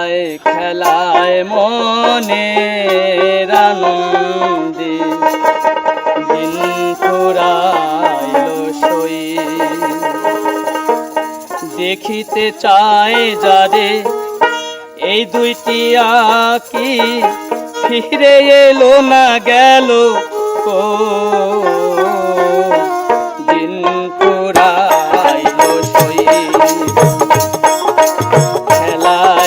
খেলায় খেলায় মনে রানন্দে দিন ফুরাইল সই দেখিতে চায় যারে এই দুইটি আঁকি, ফিরে এলো না গেল কো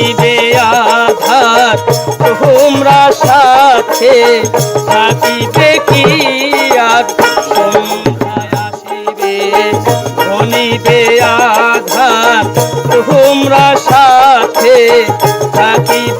ধনিবে আধার তোমরা সাথে থাকিবে কি আর? আসিবে ধনিবে আধার তোমরা সাথে থাকিবে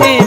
understand.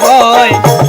boy.